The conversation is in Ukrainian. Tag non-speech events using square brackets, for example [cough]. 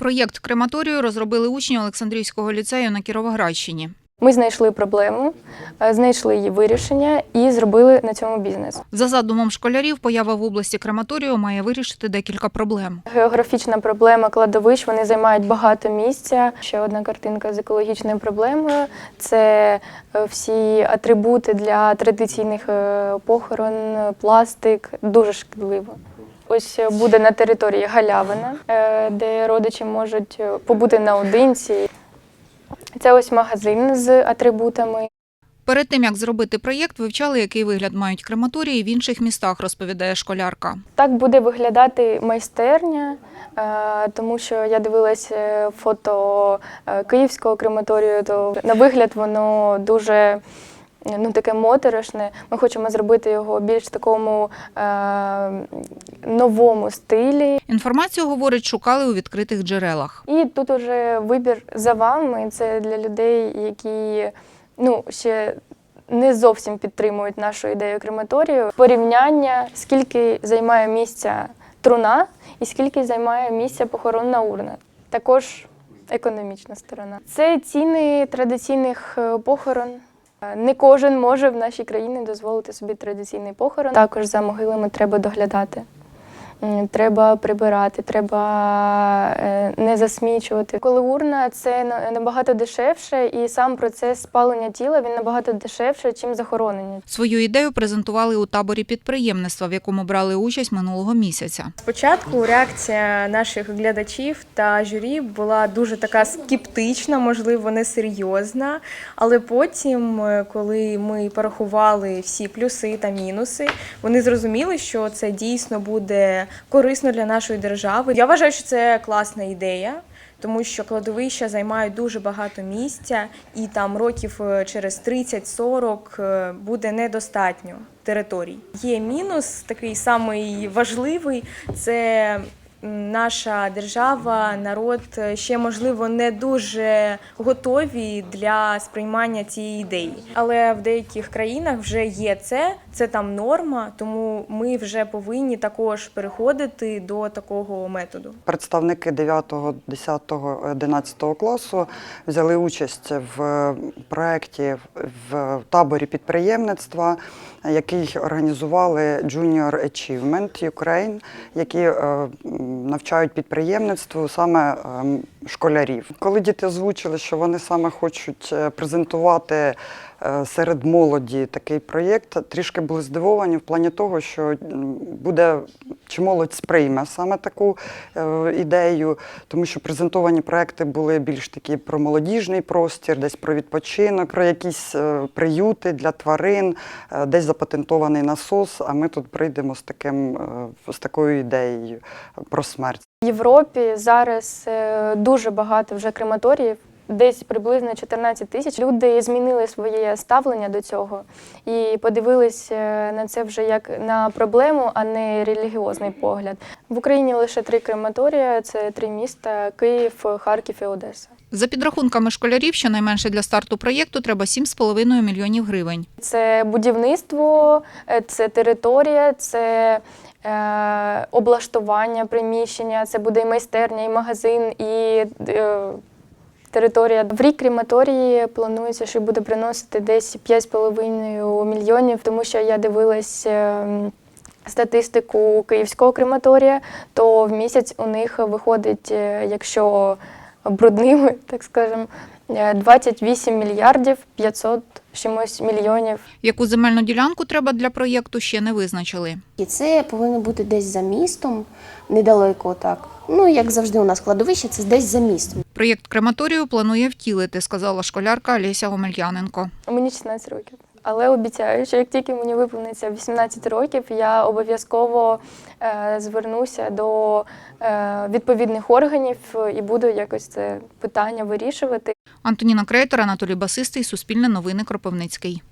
Проєкт крематорію розробили учні Олександрійського ліцею на Кіровоградщині. Ми знайшли проблему, е, знайшли її вирішення і зробили на цьому бізнес. За задумом школярів, поява в області крематорію має вирішити декілька проблем. Географічна проблема кладовищ вони займають багато місця. Ще одна картинка з екологічною проблемою це е, всі атрибути для традиційних е, похорон, пластик дуже шкідливо. Ось е, буде на території галявина, е, де родичі можуть е, побути наодинці. Це ось магазин з атрибутами. Перед тим як зробити проєкт, вивчали, який вигляд мають крематорії в інших містах, розповідає школярка. Так буде виглядати майстерня, тому що я дивилась е, фото київського крематорію, то на вигляд воно дуже ну, таке моторошне. Ми хочемо зробити його більш такому е, новому стилі. Інформацію, говорить, шукали у відкритих джерелах. І тут уже вибір за вами. Це для людей, які ну, ще не зовсім підтримують нашу ідею крематорію. Порівняння, скільки займає місця труна і скільки займає місця похоронна урна. Також економічна сторона. Це ціни традиційних е, похорон. Е, Не кожен може в нашій країні дозволити собі традиційний похорон. Також за могилами треба доглядати. Треба прибирати, треба е, не засмічувати. Коли урна це на- набагато дешевше, і сам процес спалення тіла він набагато дешевше, ніж захоронення. Свою ідею презентували у таборі підприємництва, в якому брали участь минулого місяця. Спочатку реакція наших глядачів та журі була дуже така скептична, можливо, несерйозна. Але потім, е, коли ми порахували всі плюси та мінуси, вони зрозуміли, що це дійсно буде корисно для нашої держави. Я вважаю, що це класна ідея. Тому що кладовища займають дуже багато місця, і там років е, через 30-40 е, буде недостатньо територій. Є мінус, такий самий важливий це наша держава, народ ще можливо не дуже готові для сприймання цієї ідеї. Але в деяких країнах вже є це, це там норма, тому ми вже повинні також переходити до такого методу. Представники 9, 10, 11 класу взяли участь в проєкті в таборі підприємництва, який організували Junior Achievement Ukraine, які е, навчають підприємництву саме ем, школярів. Коли діти озвучили, що вони саме хочуть е, презентувати е, серед молоді такий проєкт, трішки були здивовані в плані того, що буде чи молодь сприйме саме таку е, ідею, тому що презентовані проекти були більш такі про молодіжний простір, десь про відпочинок, про якісь приюти для тварин, десь запатентований насос. А ми тут прийдемо з таким з такою ідеєю про смерть. Європі зараз е, дуже багато вже крематоріїв. Десь приблизно 14 тисяч люди змінили своє ставлення до цього і подивились е, на це вже як на проблему, а не релігіозний погляд. В Україні лише три крематорія: це три міста: Київ, Харків і Одеса. За підрахунками школярів, щонайменше для старту проєкту треба 7,5 мільйонів гривень. Це будівництво, е, це територія, це е, облаштування приміщення, це буде і майстерня, і магазин, і е, територія. В рік крематорії планується, що буде приносити десь 5,5 мільйонів, тому що я дивилась. е, Статистику київського крематорія, то в місяць у них виходить, е, якщо брудними, [laughs] так скажемо, е, 28 мільярдів 500 з чимось мільйонів. Яку земельну ділянку треба для проєкту, ще не визначили. І це повинно бути десь за містом, недалеко так. Ну, як завжди, у нас кладовище, це десь за містом. Проєкт крематорію планує втілити, сказала школярка Олеся Омельяненко. Мені 16 років. Але обіцяю, що як тільки мені виповниться 18 років, я обов'язково е, звернуся до е, відповідних органів і буду якось це питання вирішувати. Антоніна Крейтор, Анатолій Басистий, Суспільне новини Кропивницький.